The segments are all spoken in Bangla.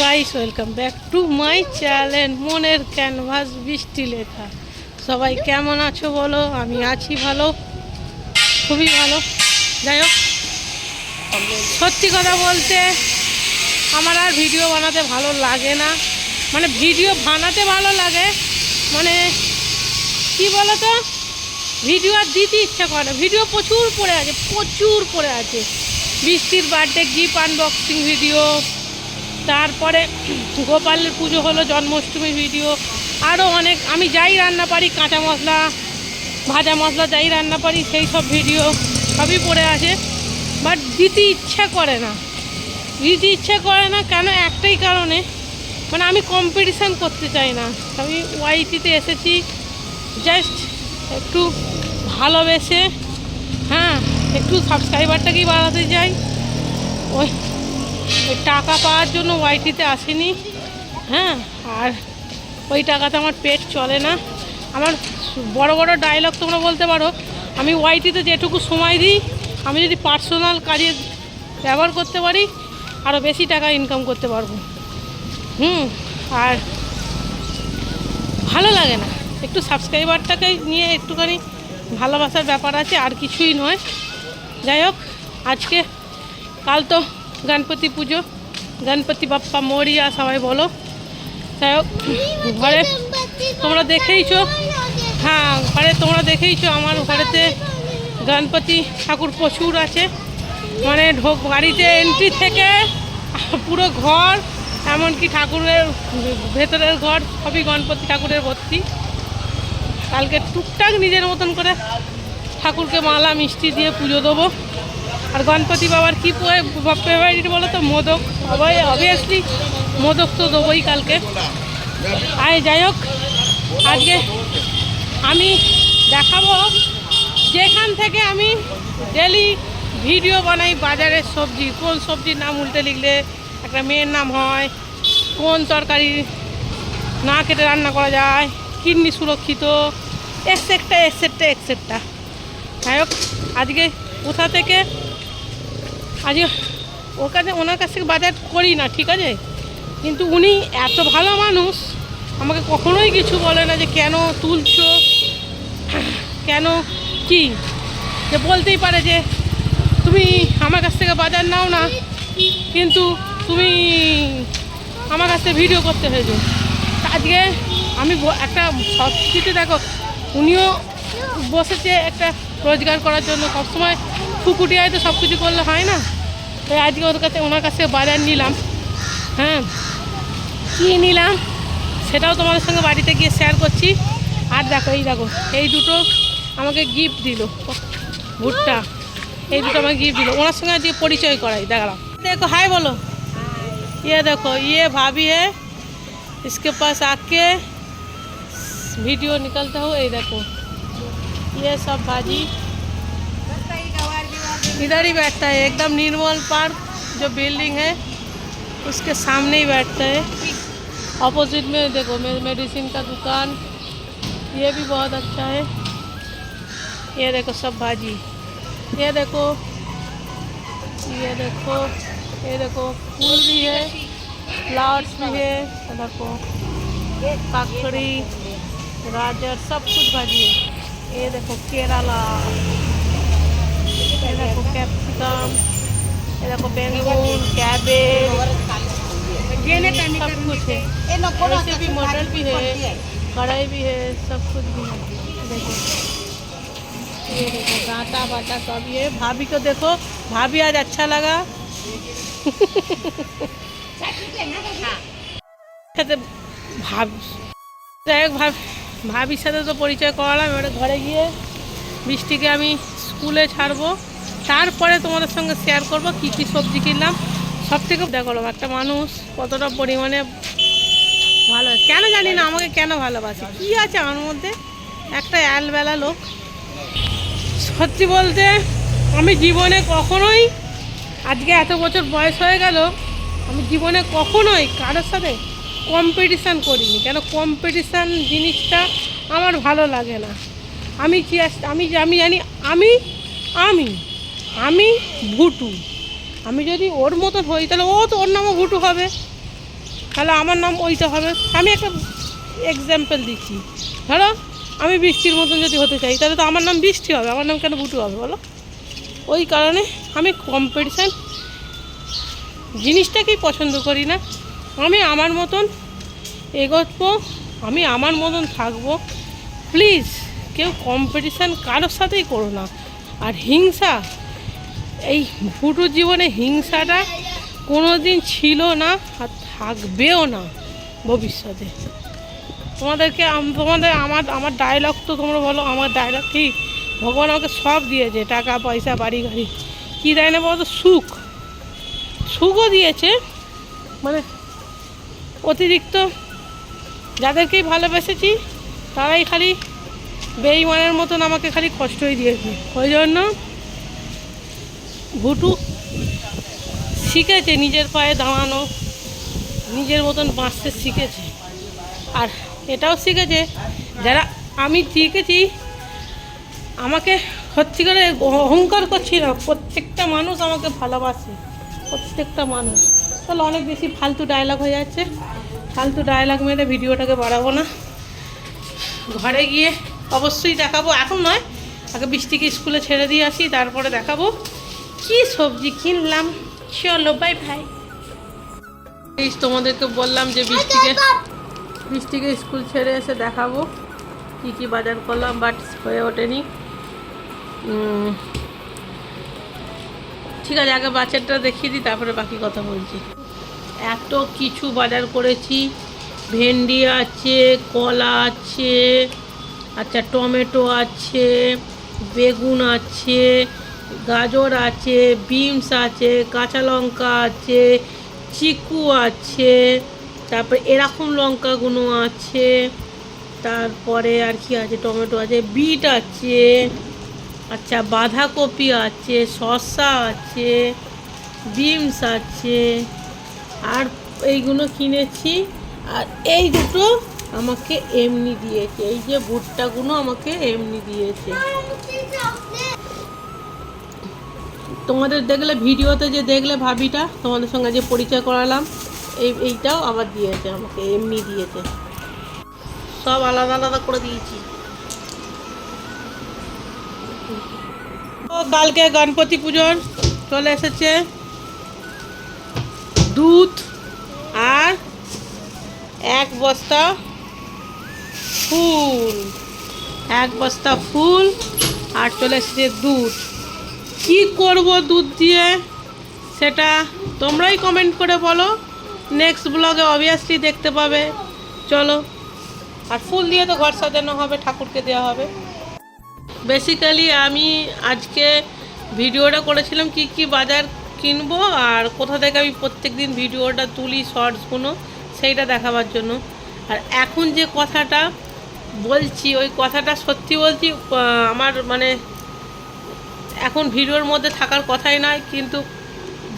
Guys welcome back to my channel মনের ক্যানভাস বৃষ্টি লেখা সবাই কেমন আছো বলো? আমি আছি ভালো। খুবই ভালো। যাই হোক, সত্যি কথা বলতে আমার আর ভিডিও বানাতে ভালো লাগে না। মানে ভিডিও বানাতে ভালো লাগে। মানে কি বলো তো ভিডিও আর দিতে ইচ্ছা করে না। ভিডিও প্রচুর পড়ে আছে, প্রচুর পড়ে আছে। বৃষ্টির বার্থডে গিফট আনবক্সিং ভিডিও তারপরে গোপালের পুজো হলো জন্মাষ্টমী ভিডিও। আরও অনেক, আমি যাই রান্না পারি, কাঁচা মশলা, ভাজা মশলা যাই রান্না পারি, সেই সব ভিডিও সবই পড়ে আছে। বাট দিতে ইচ্ছা করে না। দিতে ইচ্ছা করে না কেন একটাই কারণে মানে আমি কম্পিটিশান করতে চাই না। আমি ওয়াইটিতে এসেছি জাস্ট একটু ভালোবেসে হ্যাঁ একটু সাবস্ক্রাইবারটাকেই বাড়াতে চাই। ওই ওই টাকা পাওয়ার জন্য ওয়াইটিতে আসেনি। হ্যাঁ আর ওই টাকাতে আমার পেট চলে না। আমার বড় বড় ডায়লগ তোমরা বলতে পারো, আমি ওয়াইটিতে যেটুকু সময় দিই, আমি যদি পার্সোনাল কাজে ব্যবহার করতে পারি আরও বেশি টাকা ইনকাম করতে পারব। হুম, আর ভালো লাগে না। একটু সাবস্ক্রাইবারটাকে নিয়ে একটুখানি ভালোবাসার ব্যাপার আছে, আর কিছুই নয়। যাই হোক, আজকে কাল তো গণপতি পুজো, গণপতি বাপ্পা, মরিয়া, সবাই বলো। যাই হোক, ঘরে তোমরা দেখেইছো হ্যাঁ ঘরে তোমরা দেখেইছো আমার ঘরেতে গণপতি ঠাকুর প্রচুর আছে। মানে ঢোক, বাড়িতে এন্ট্রি থেকে পুরো ঘর, এমনকি ঠাকুরের ভেতরের ঘর, সবই গণপতি ঠাকুরের ভর্তি। কালকে টুকটাক নিজের মতন করে ঠাকুরকে মালা, মিষ্টি দিয়ে পুজো দেবো। আর গণপতি বাবার কী ফেভারিট বলো তো, মোদক। অবভিয়াসলি মোদক তো দেবোই কালকে। আর যাই হোক, আজকে আমি দেখাবো যেখান থেকে আমি ডেলি ভিডিও বানাই বাজারের সবজি। কোন সবজির নাম উল্টে লিখলে একটা মেয়ের নাম হয়, কোন তরকারি না কেটে রান্না করা যায়, কিডনি সুরক্ষিত এক্সেট্রা এক্সেট্রা এক্সেট্রা যাই হোক, আজকে কোথা থেকে আজকে ওর কাছে, ওনার কাছ থেকে বাজার করি না, ঠিক আছে? কিন্তু উনি এত ভালো মানুষ, আমাকে কখনোই কিছু বলে না যে কেন তুলছো, কেন কি? যে বলতেই পারে যে তুমি আমার কাছ থেকে বাজার নাও না, কিন্তু তুমি আমার কাছ থেকে ভিডিও করতে হয়েছে। আজকে আমি একটা সব কিছু দেখো, উনিও বসেছে একটা রোজগার করার জন্য। সবসময় ফুকুটিয়ায় তো সব কিছু করলে হয় না। তাই আজকে ওর কাছে ওনার কাছে বাজার নিলাম হ্যাঁ কী নিলাম সেটাও তোমাদের সঙ্গে বাড়িতে গিয়ে শেয়ার করছি আর দেখো এই দেখো এই দুটো আমাকে গিফট দিল ভুট্টা এই দুটো আমাকে গিফট দিল ওনার সঙ্গে আজকে পরিচয় করাই দেখালাম দেখো হাই বলো ये देखो ये भाभी है इसके पास आके वीडियो निकलता हो ये देखो ये सब भाजी इधर ही बैठता है, एकदम निर्मल पार्क जो बिल्डिंग है, उसके सामने ही बैठता है। अपोजिट में देखो मेडिसिन का दुकान, ये भी बहुत अच्छा है। ये देखो सब भाजी, ये देखो ये देखो ये देखो, फूल भी है फ्लावर्स भी है, देखो, काकड़ी, गाजर, सब कुछ भाजी है। ये देखो केरला। ये देखो कैप्सिकम ये देखो बैंगन कैबेज सब कुछ है वैसे भी मटर भी है कढ़ाई भी है सब कुछ भी है देखो ये देखो गाटा बाटा सब ये भाभी को देखो भाभी आज अच्छा लगा সাথে ভাব যাই হোক ভাব ভাবির সাথে তো পরিচয় করালাম এবারে ঘরে গিয়ে বৃষ্টিকে আমি স্কুলে ছাড়বো। তারপরে তোমাদের সঙ্গে শেয়ার করব কী কী সবজি কিনলাম। সব থেকে দেখো একটা মানুষ কতটা পরিমাণে ভালো কেন জানি না, আমাকে কেন ভালোবাসে? কী আছে আমার মধ্যে? একটা অ্যালবেলা লোক। সত্যি বলতে, আমি জীবনে কখনোই, আজকে এত বছর বয়স হয়ে গেল, আমি জীবনে কখনোই কারোর সাথে কম্পিটিশান করিনি। কেন? কম্পিটিশান জিনিসটা আমার ভালো লাগে না। আমি আস- আমি আমি জানি, আমি আমি আমি ভুটু। আমি যদি ওর মতন হই, তাহলে ও তো ওর নামও ভুটু হবে। তাহলে আমার নাম ওইটা হবে। আমি একটা এক্সাম্পল দিচ্ছি। ধরো, আমি বৃষ্টির মতন যদি হতে চাই, তাহলে তো আমার নাম বৃষ্টি হবে। আমার নাম কেন ভুটু হবে, বলো? ওই কারণে আমি কম্পিটিশান জিনিসটাকেই পছন্দ করি না। আমি আমার মতন এগোবো আমি আমার মতন থাকব। প্লিজ কেউ কম্পিটিশান কারোর সাথেই করো না। আর হিংসা, এই ফুটু জীবনে হিংসাটা কোনো দিন ছিল না আর থাকবেও না ভবিষ্যতে। তোমাদেরকে তোমাদের আমার আমার ডায়লগ তো তোমরা বলো, আমার ডায়লগ ঠিক ভগবান আমাকে সব দিয়েছে, টাকা, পয়সা, বাড়ি, গাড়ি। কী দেয় না বলতো? সুখ। সুখও দিয়েছে মানে অতিরিক্ত যাদেরকেই ভালোবেসেছি, তারাই খালি বেইমানের মতন আমাকে খালি কষ্টই দিয়েছে। ওই জন্য ভুটু শিখেছে নিজের পায়ে দাঁড়ানো, নিজের মতন বাঁচতে শিখেছে। আর এটাও শিখেছে, যারা আমি শিখেছি, আমাকে সত্যি করে অহংকার করছি না, প্রত্যেকটা মানুষ আমাকে ভালোবাসে, প্রত্যেকটা মানুষ। তাহলে অনেক বেশি ফালতু ডায়লগ হয়ে যাচ্ছে। ফালতু ডায়লগ মেরে ভিডিওটাকে বাড়াবো না। ঘরে গিয়ে অবশ্যই দেখাবো। এখন নয় আগে বৃষ্টিকে স্কুলে ছেড়ে দিয়ে আসি তারপরে দেখাবো। কি সবজি কিনলাম? চলো বাই ভাই। এই তোমাদেরকে বললাম যে বৃষ্টিকে বৃষ্টিকে স্কুল ছেড়ে এসে দেখাবো। কি কি বাজার করলাম বাট হয়ে ওঠেনি। ঠিক আছে আগে বাচ্চাটা দেখিয়ে দিই তারপরে বাকি কথা বলছি। এত কিছু বাজার করেছি। ভেন্ডি আছে কলা আছে আচ্ছা টমেটো আছে, বেগুন আছে, গাজর আছে, বিনস আছে, কাঁচা লঙ্কা আছে, চিকু আছে, তারপরে এরকম লঙ্কাগুলো আছে, তারপরে আর কি আছে, টমেটো আছে, বিট আছে আচ্ছা বাঁধাকপি আছে, শসা আছে, বিনস আছে, আর এইগুলো কিনেছি, আর এই দুটো আমাকে এমনি দিয়েছে। এই যে ভুট্টাগুলো আমাকে এমনি দিয়েছে। তোমাদের দেখলে ভিডিওতে যে দেখলে ভাবিটা, তোমাদের সঙ্গে যে পরিচয় করালাম, এই এইটাও আবার দিয়েছে আমাকে, এমনি দিয়েছে। সব আলাদা আলাদা করে দিয়েছি। ও কালকে গণপতি পুজোর চলে এসেছে। দুধ আর এক বস্তা ফুল। এক বস্তা ফুল আর চলে এসেছে দুধ। কি করব দুধ দিয়ে? সেটা তোমরাই কমেন্ট করে বলো। নেক্সট ব্লগে অবভিয়াসলি দেখতে পাবে। চলো। আর ফুল দিয়ে তো ঘর সাজানো হবে, ঠাকুরকে দেওয়া হবে। বেসিক্যালি আমি আজকে ভিডিওটা করেছিলাম কি কি বাজার কিনবো আর কোথা থেকে আমি প্রত্যেক দিন ভিডিওটা তুলি শর্টসগুলো সেইটা দেখাবার জন্য। আর এখন যে কথাটা বলছি, ওই কথাটা সত্যি বলছি আমার মানে এখন ভিডিওর মধ্যে থাকার কথাই নয়, কিন্তু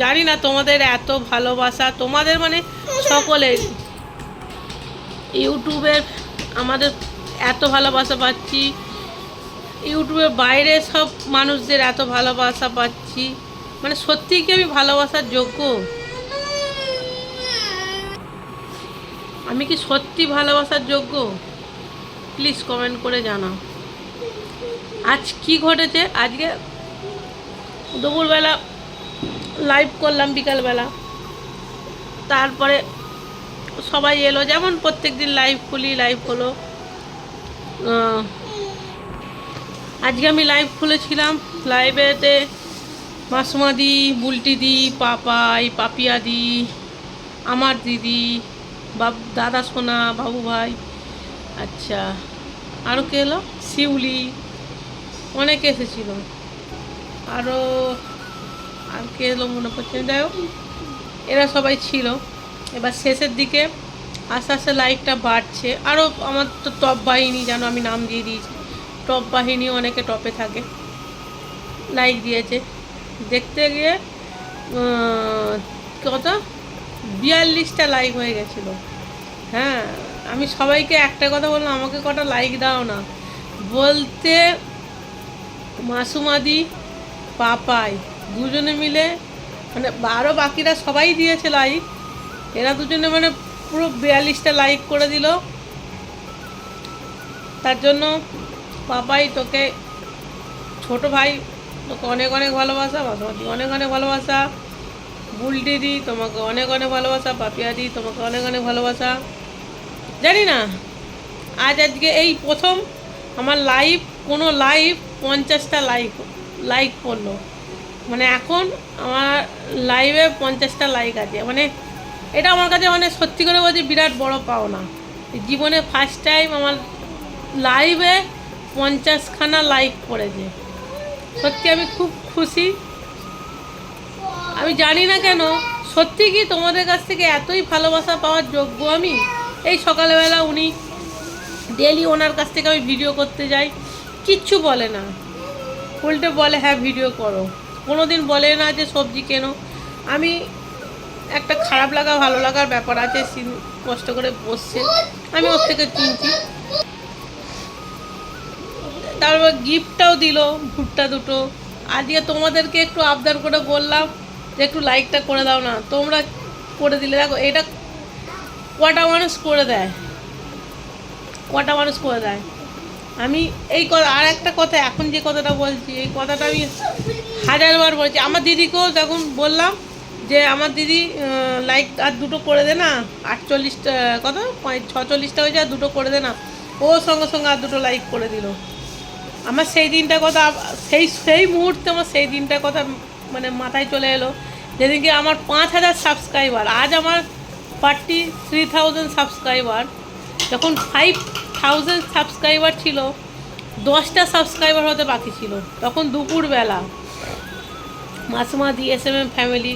জানি না তোমাদের এত ভালোবাসা, তোমাদের মানে সকলের ইউটিউবের আমাদের এত ভালোবাসা পাচ্ছি ইউটিউবের বাইরে সব মানুষদের এত ভালোবাসা পাচ্ছি মানে সত্যি কি আমি ভালোবাসার যোগ্য? আমি কি সত্যি ভালোবাসার যোগ্য? প্লিজ কমেন্ট করে জানাও। আজ কি ঘটেছে? আজকে দুপুরবেলা লাইভ করলাম, বিকালবেলা। তারপরে সবাই এলো, যেমন প্রত্যেক দিন লাইভ খুলি লাইভ হলো। আজকে আমি লাইভ খুলেছিলাম। লাইভেতে মাসুমাদি বুলটিদি পাপাই, পাপিয়া পাপিয়াদি আমার দিদি বাব দাদা সোনা বাবু ভাই আচ্ছা আরও কে এলো? শিউলি, অনেকে এসেছিল। আরও আর কে এলো মনে পড়ছে যাই হোক, এরা সবাই ছিল। এবার শেষের দিকে আস্তে আস্তে লাইকটা বাড়ছে। আরও আমার তো টপ বাহিনী যেন আমি নাম দিয়ে দিয়েছি। টপ বাহিনী অনেকে টপে থাকে। লাইক দিয়েছে। দেখতে গিয়ে কত? বিয়াল্লিশটা লাইক হয়ে গেছিল। হ্যাঁ আমি সবাইকে একটা কথা বললাম, আমাকে কটা লাইক দাও না। বলতে মাসুমাদি, পাপাই দুজনে মিলে মানে আরও বাকিরা সবাই দিয়েছে লাইক এরা দুজনে মানে পুরো বিয়াল্লিশটা লাইক করে দিল। তার জন্য পাপাই তোকে, ছোট ভাই তোকে অনেক অনেক ভালোবাসা মাসমাতি অনেক অনেক ভালোবাসা। বুলডিদি তোমাকে অনেক অনেক ভালোবাসা, পাপিয়াদি তোমাকে অনেক অনেক ভালোবাসা। জানি না। আজ আজকে এই প্রথম আমার লাইভ কোনো লাইভ পঞ্চাশটা লাইক লাইক পড়ল মানে এখন আমার লাইভে পঞ্চাশটা লাইক আছে। মানে এটা আমার কাছে মানে সত্যি করে বলছি বিরাট বড় পাওনা। জীবনে ফার্স্ট টাইম আমার লাইভে পঞ্চাশখানা লাইক পড়েছে সত্যি আমি খুব খুশি। আমি জানি না কেন, সত্যি কি তোমাদের কাছ থেকে এতই ভালোবাসা পাওয়ার যোগ্য আমি? এই সকালবেলা উনি ডেলি ওনার কাছ থেকে আমি ভিডিও করতে যাই। কিচ্ছু বলে না। উল্টে বলে হ্যাঁ ভিডিও করো। কোনো দিন বলে না যে, সবজি কেন? আমি একটা খারাপ লাগা, ভালো লাগার ব্যাপার আছে কষ্ট করে বসছে। আমি ওর থেকে চিনছি। তারপর গিফটটাও দিল, ভুট্টা দুটো। আজকে তোমাদেরকে একটু আবদার করে বললাম যে, একটু লাইকটা করে দাও না। তোমরা করে দিলে। দেখো, এটা কটা মানুষ করে দেয়? কটা মানুষ করে দেয়? আমি এই কথা আর একটা কথা, এখন যে কথাটা বলছি, এই কথাটা আমি হাজারবার বলছি। আমার দিদিকেও তখন বললাম যে, আমার দিদি লাইক আর দুটো করে দে না, আটচল্লিশটা, কত? ছচল্লিশটা হয়েছে আর দুটো করে দে না। ও সঙ্গে সঙ্গে আর দুটো লাইক করে দিল। আমার সেই দিনটার কথা, সেই সেই মুহূর্তে আমার সেই দিনটার কথা মানে মাথায় চলে এলো। যেদিনকে আমার পাঁচ হাজার সাবস্ক্রাইবার আজ আমার ফর্টি থ্রি থাউজেন্ড সাবস্ক্রাইবার যখন ফাইভ থাউজেন্ড সাবস্ক্রাইবার ছিল, দশটা সাবস্ক্রাইবার হতে বাকি ছিল। তখন দুপুরবেলা Masuma the S M M family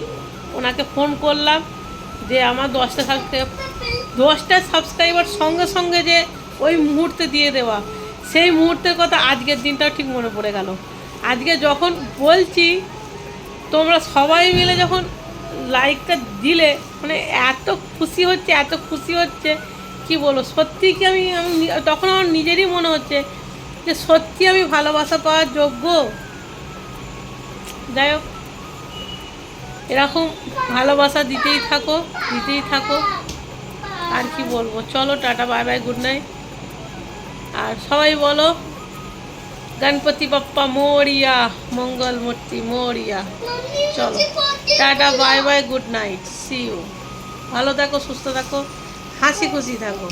ওনাকে ফোন করলাম যে আমার দশটা সাবস্ক্রাইব দশটা সাবস্ক্রাইবার সঙ্গে সঙ্গে যে ওই মুহূর্তে দিয়ে দেওয়া। সেই মুহূর্তের কথা আজকের দিনটাও ঠিক মনে পড়ে গেল। আজকে যখন বলছি, তোমরা সবাই মিলে যখন লাইকটা দিলে মানে এত খুশি হচ্ছে, এত খুশি হচ্ছে, কি বলব? সত্যি কি আমি আমি তখন আমার নিজেরই মনে হচ্ছে যে সত্যি আমি ভালোবাসা পাওয়ার যোগ্য। যাই হোক, এরকম ভালোবাসা দিতেই থাকো দিতেই থাকো। আর কি বলব? চলো, tata bye bye good night আর সবাই বলো, গণপতি বাপ্পা মোরিয়া মঙ্গল মূর্তি মোরিয়া। চলো। Tata bye bye good night see you ভালো থাকো সুস্থ থাকো হাসি খুশি থাকো।